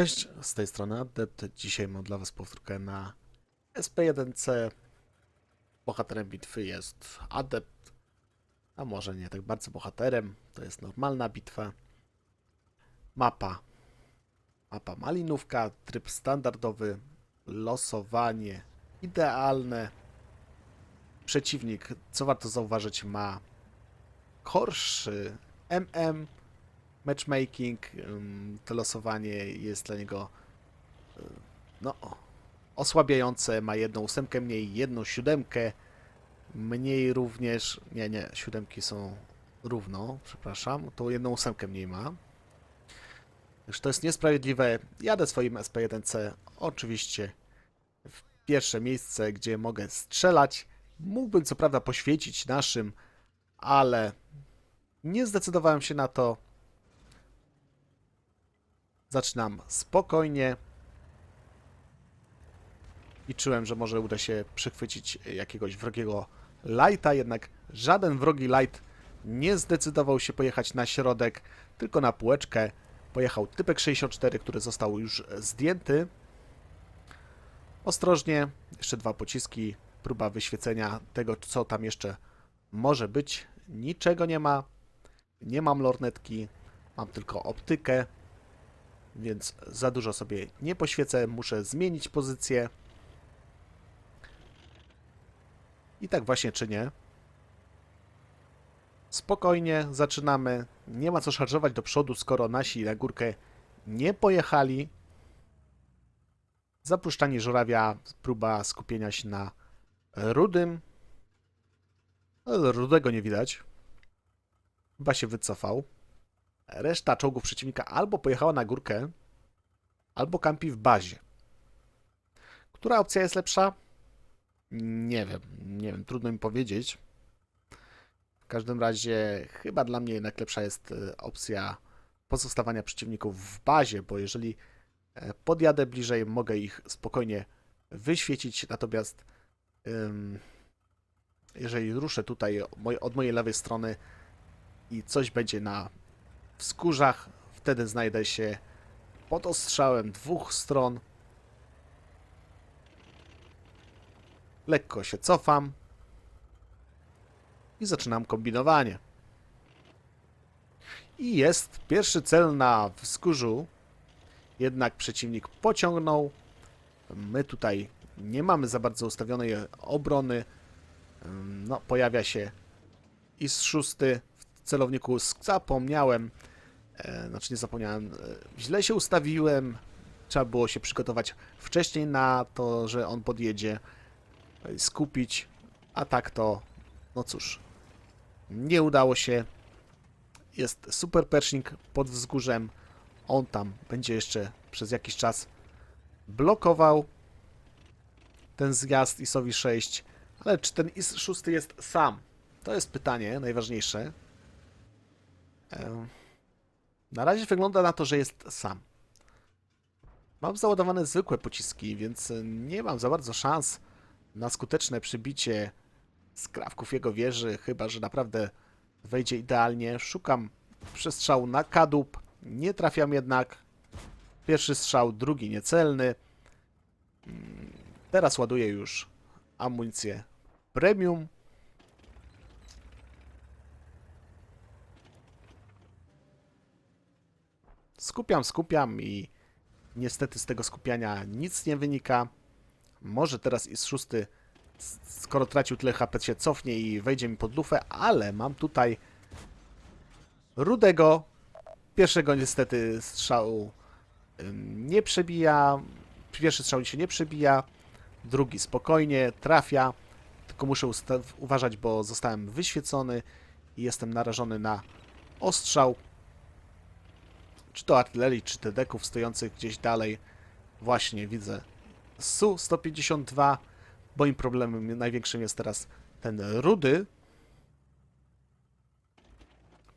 Cześć, z tej strony Adept. Dzisiaj mam dla Was powtórkę na SP1C. Bohaterem bitwy jest Adept, a może nie tak bardzo bohaterem, to jest normalna bitwa. Mapa. Mapa malinówka, tryb standardowy, losowanie idealne. Przeciwnik, co warto zauważyć, ma gorszy MM, matchmaking, to losowanie jest dla niego y, no, osłabiające. Ma jedną ósemkę mniej, jedną siódemkę mniej również. Nie, nie, siódemki są równo, przepraszam. To jedną ósemkę mniej ma. Już to jest niesprawiedliwe. Jadę swoim SP1C oczywiście w pierwsze miejsce, gdzie mogę strzelać. Mógłbym co prawda poświecić naszym, ale nie zdecydowałem się na to. Zaczynam spokojnie. Liczyłem, że może uda się przechwycić jakiegoś wrogiego lighta, jednak żaden wrogi light nie zdecydował się pojechać na środek, tylko na półeczkę. Pojechał typek 64, który został już zdjęty. Ostrożnie, jeszcze dwa pociski, próba wyświecenia tego, co tam jeszcze może być. Niczego nie ma. Nie mam lornetki, mam tylko optykę, więc za dużo sobie nie poświecę. Muszę zmienić pozycję. I tak właśnie czynię. Spokojnie zaczynamy. Nie ma co szarżować do przodu, skoro nasi na górkę nie pojechali. Zapuszczanie żurawia, próba skupienia się na rudym. Rudego nie widać. Chyba się wycofał. Reszta czołgów przeciwnika albo pojechała na górkę, albo kampi w bazie. Która opcja jest lepsza? Nie wiem, nie wiem, trudno mi powiedzieć. W każdym razie, chyba dla mnie jednak lepsza jest e, opcja pozostawania przeciwników w bazie, bo jeżeli e, podjadę bliżej, mogę ich spokojnie wyświecić, natomiast jeżeli ruszę tutaj od mojej lewej strony i coś będzie na wzgórzach, wtedy znajdę się pod ostrzałem dwóch stron. Lekko się cofam i zaczynam kombinowanie. I jest pierwszy cel na wzgórzu. Jednak przeciwnik pociągnął. My tutaj nie mamy za bardzo ustawionej obrony. No, pojawia się i z szósty w celowniku zapomniałem. E, znaczy nie zapomniałem. E, źle się ustawiłem. Trzeba było się przygotować wcześniej na to, że on podjedzie. e, Skupić. A tak to, no cóż, nie udało się. Jest super pershing pod wzgórzem. On tam będzie jeszcze przez jakiś czas blokował ten zjazd ISowi 6. Ale czy ten IS 6 jest sam? To jest pytanie najważniejsze. Em, Na razie wygląda na to, że jest sam. Mam załadowane zwykłe pociski, więc e, nie mam za bardzo szans na skuteczne przybicie skrawków jego wieży, chyba że naprawdę wejdzie idealnie. Szukam przestrzału na kadłub, nie trafiam jednak. Pierwszy strzał, drugi niecelny. Mm, Teraz ładuję już amunicję premium. Skupiam, skupiam i niestety z tego skupiania nic nie wynika. Może teraz i szósty, skoro tracił tyle HP, się cofnie i wejdzie mi pod lufę, ale mam tutaj rudego. Pierwszego niestety strzału nie przebija. Pierwszy strzał się nie przebija. Drugi spokojnie trafia. Tylko muszę uważać, bo zostałem wyświecony i jestem narażony na ostrzał czy to artylerii, czy tedeków stojących gdzieś dalej. Właśnie widzę Su-152. Moim problemem największym jest teraz ten rudy.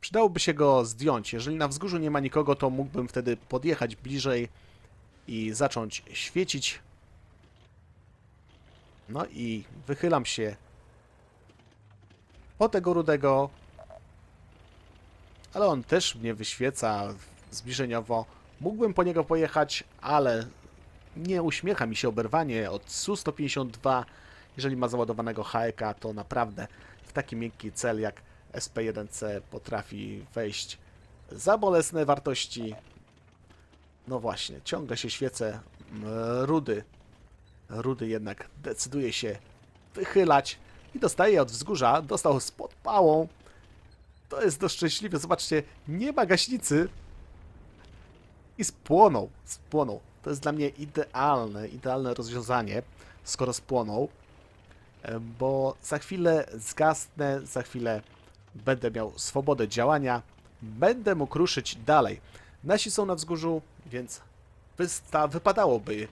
Przydałoby się go zdjąć. Jeżeli na wzgórzu nie ma nikogo, to mógłbym wtedy podjechać bliżej i zacząć świecić. No i wychylam się po tego rudego, ale on też mnie wyświeca zbliżeniowo. Mógłbym po niego pojechać, ale nie uśmiecha mi się oberwanie od Su-152. Jeżeli ma załadowanego HEK, to naprawdę w taki miękki cel jak SP1C potrafi wejść za bolesne wartości. No właśnie, ciągle się świecę. M, Rudy. Rudy jednak decyduje się wychylać i dostaje od wzgórza. Dostał z podpałą. To jest dość szczęśliwe. Zobaczcie, nie ma gaśnicy. I spłonął. Spłonął. To jest dla mnie idealne, idealne rozwiązanie, skoro spłonął. E, Bo za chwilę zgasnę, za chwilę będę miał swobodę działania. Będę mógł ruszyć dalej. Nasi są na wzgórzu, więc wysta- wypadałoby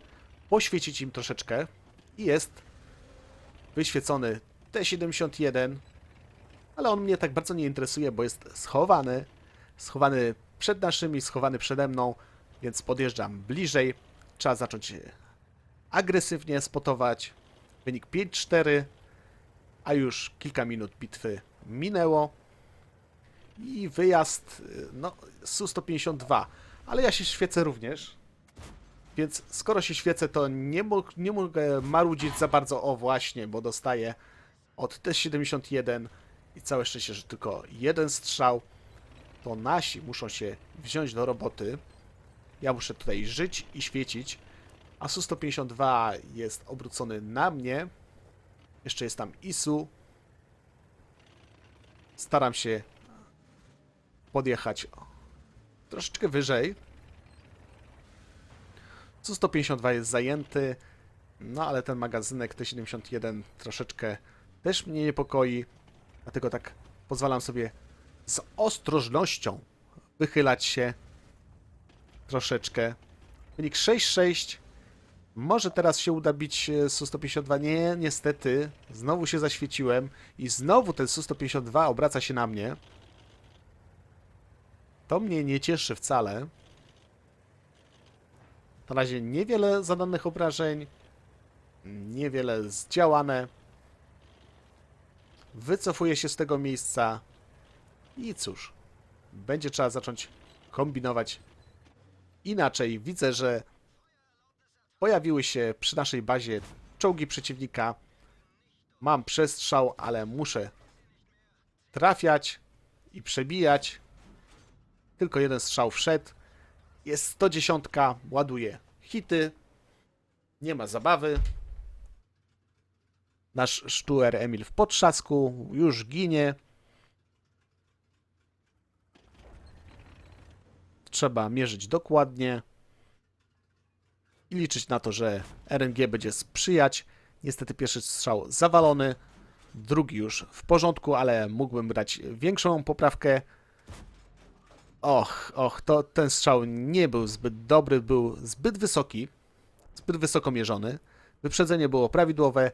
poświecić im troszeczkę. I jest wyświecony T-71, ale on mnie tak bardzo nie interesuje, bo jest schowany. Schowany przed naszymi, schowany przede mną, więc podjeżdżam bliżej. Trzeba zacząć agresywnie spotować. Wynik 5-4, a już kilka minut bitwy minęło. I wyjazd, y, no, Su-152. Ale ja się świecę również. Więc skoro się świecę, to nie, nie mogę marudzić za bardzo. O właśnie, bo dostaję od T-71 i całe szczęście, że tylko jeden strzał. To nasi muszą się wziąć do roboty. Ja muszę tutaj żyć i świecić. A Su-152 jest obrócony na mnie. Jeszcze jest tam Isu. Staram się podjechać troszeczkę wyżej. Su-152 jest zajęty. No ale ten magazynek T-71 troszeczkę też mnie niepokoi. Dlatego tak pozwalam sobie z ostrożnością wychylać się troszeczkę. Wynik 6-6. Może teraz się uda bić e, Su-152. Nie, niestety. Znowu się zaświeciłem i znowu ten Su-152 obraca się na mnie. To mnie nie cieszy wcale. Na razie niewiele zadanych obrażeń. Niewiele zdziałane. Wycofuję się z tego miejsca. I cóż, będzie trzeba zacząć kombinować inaczej. Widzę, że pojawiły się przy naszej bazie czołgi przeciwnika. Mam przestrzał, ale muszę trafiać i przebijać. Tylko jeden strzał wszedł. Jest 110, ładuje hity. Nie ma zabawy. Nasz sztuer Emil w potrzasku już ginie. Trzeba mierzyć dokładnie i liczyć na to, że RNG będzie sprzyjać. Niestety pierwszy strzał zawalony, drugi już w porządku, ale mógłbym brać większą poprawkę. Och, och, to ten strzał nie był zbyt dobry, był zbyt wysoki, zbyt wysoko mierzony. Wyprzedzenie było prawidłowe,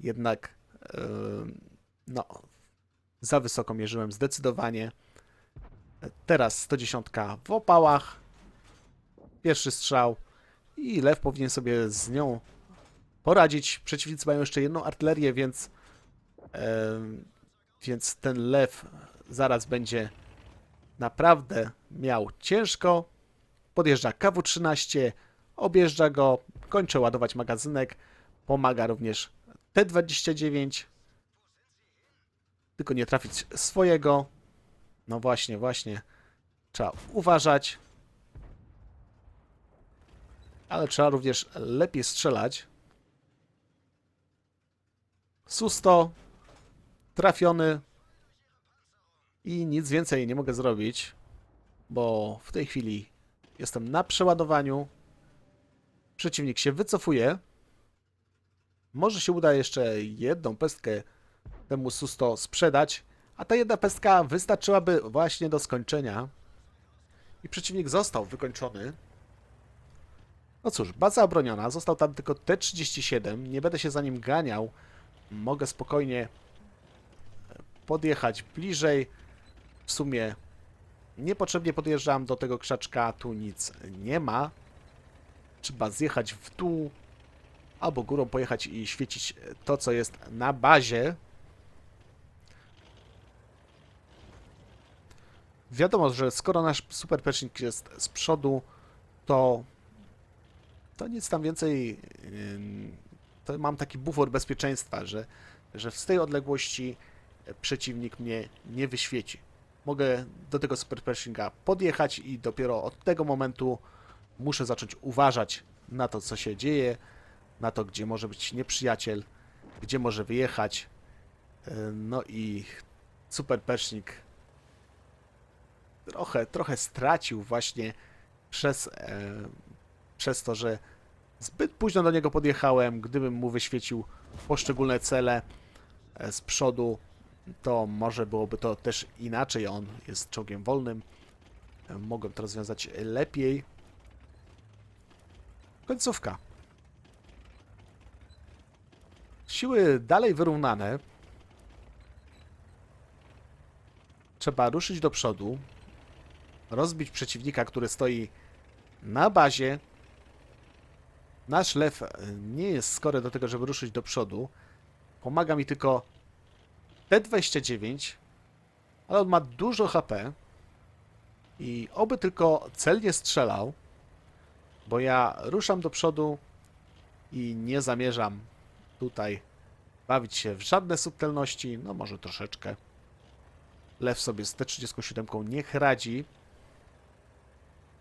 jednak yy, no, za wysoko mierzyłem zdecydowanie. Teraz 110 w opałach. Pierwszy strzał. I Lew powinien sobie z nią poradzić. Przeciwnicy mają jeszcze jedną artylerię, więc, em, więc ten Lew zaraz będzie naprawdę miał ciężko. Podjeżdża KW-13, objeżdża go, kończy ładować magazynek. Pomaga również T-29. Tylko nie trafić swojego. No właśnie, właśnie. Trzeba uważać. Ale trzeba również lepiej strzelać. Susto. Trafiony. I nic więcej nie mogę zrobić. Bo w tej chwili jestem na przeładowaniu. Przeciwnik się wycofuje. Może się uda jeszcze jedną pestkę temu Susto sprzedać. A ta jedna pestka wystarczyłaby właśnie do skończenia. I przeciwnik został wykończony. No cóż, baza obroniona. Został tam tylko T-37. Nie będę się za nim ganiał. Mogę spokojnie podjechać bliżej. W sumie niepotrzebnie podjeżdżam do tego krzaczka. Tu nic nie ma. Trzeba zjechać w dół. Albo górą pojechać i świecić to, co jest na bazie. Wiadomo, że skoro nasz superpecznik jest z przodu, to to nic tam więcej. To mam taki bufor bezpieczeństwa, że, że z tej odległości przeciwnik mnie nie wyświeci. Mogę do tego super podjechać i dopiero od tego momentu muszę zacząć uważać na to, co się dzieje, na to, gdzie może być nieprzyjaciel, gdzie może wyjechać. Yy, No i super Pershing trochę, trochę stracił właśnie przez, e, przez to, że zbyt późno do niego podjechałem. Gdybym mu wyświecił poszczególne cele e, z przodu, to może byłoby to też inaczej. On jest czołgiem wolnym. E, Mogłem to rozwiązać lepiej. Końcówka. Siły dalej wyrównane. Trzeba ruszyć do przodu, rozbić przeciwnika, który stoi na bazie. Nasz lew e, nie jest skory do tego, żeby ruszyć do przodu. Pomaga mi tylko T29, ale on ma dużo HP i oby tylko celnie strzelał, bo ja ruszam do przodu i nie zamierzam tutaj bawić się w żadne subtelności, no może troszeczkę. Lew sobie z T37 niech radzi.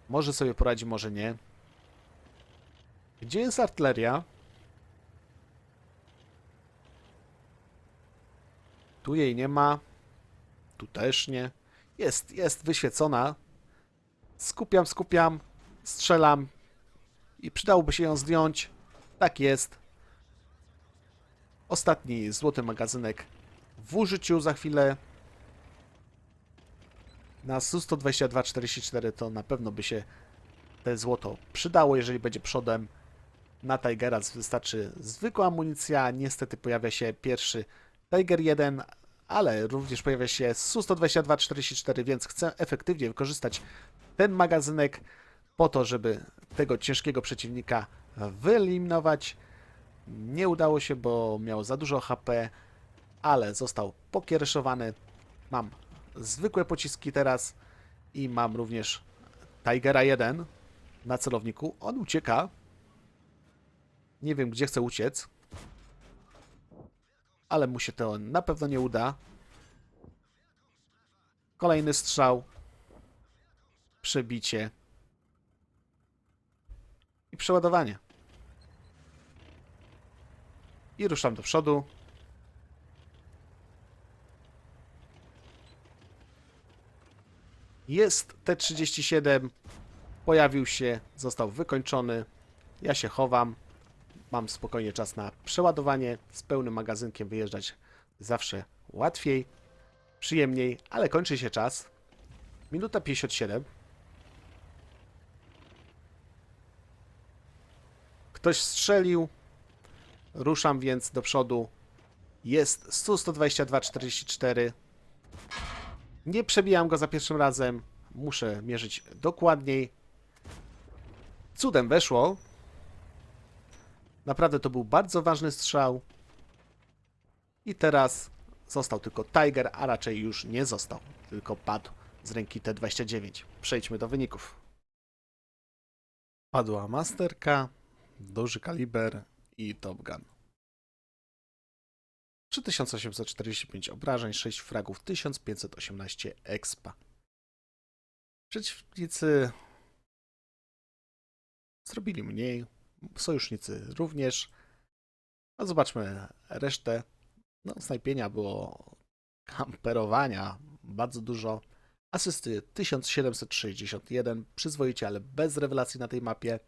Może sobie poradzi, może nie. Gdzie jest artyleria? Tu jej nie ma. Tu też nie. Jest, jest wyświecona. Skupiam, skupiam, strzelam. I przydałoby się ją zdjąć. Tak jest. Ostatni złoty magazynek w użyciu za chwilę. Na Su-122-44 to na pewno by się te złoto przydało, jeżeli będzie przodem. Na Tigera wystarczy zwykła amunicja. Niestety pojawia się pierwszy Tiger 1, ale również pojawia się Su-122-44, więc chcę efektywnie wykorzystać ten magazynek po to, żeby tego ciężkiego przeciwnika wyeliminować. Nie udało się, bo miał za dużo HP, ale został pokiereszowany. Mam zwykłe pociski teraz i mam również Tigera 1 na celowniku. On ucieka. Nie wiem, gdzie chce uciec. Ale mu się to na pewno nie uda. Kolejny strzał. Przebicie. I przeładowanie. I ruszam do przodu. Jest T-37. Pojawił się, został wykończony. Ja się chowam. Mam spokojnie czas na przeładowanie. Z pełnym magazynkiem wyjeżdżać zawsze łatwiej, przyjemniej, ale kończy się czas. Minuta 57. Ktoś strzelił. Ruszam więc do przodu. Jest Su-122-44. Nie przebijam go za pierwszym razem. Muszę mierzyć dokładniej. Cudem weszło. Naprawdę to był bardzo ważny strzał. I teraz został tylko Tiger, a raczej już nie został, tylko padł z ręki T29. Przejdźmy do wyników. Padła Masterka, duży kaliber i Top Gun. 3845 obrażeń, 6 fragów, 1518 expa. Przeciwnicy zrobili mniej, sojusznicy również. No zobaczmy resztę. No, snajpienia było, kamperowania bardzo dużo. Asysty 1761, przyzwoicie, ale bez rewelacji na tej mapie.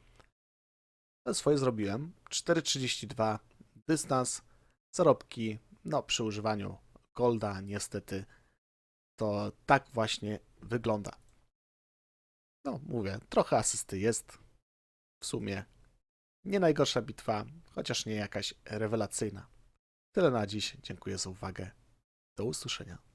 Ale swoje zrobiłem. 4,32 dystans, zarobki, no przy używaniu Golda niestety to tak właśnie wygląda. No mówię, trochę asysty jest w sumie. Nie najgorsza bitwa, chociaż nie jakaś rewelacyjna. Tyle na dziś. Dziękuję za uwagę. Do usłyszenia.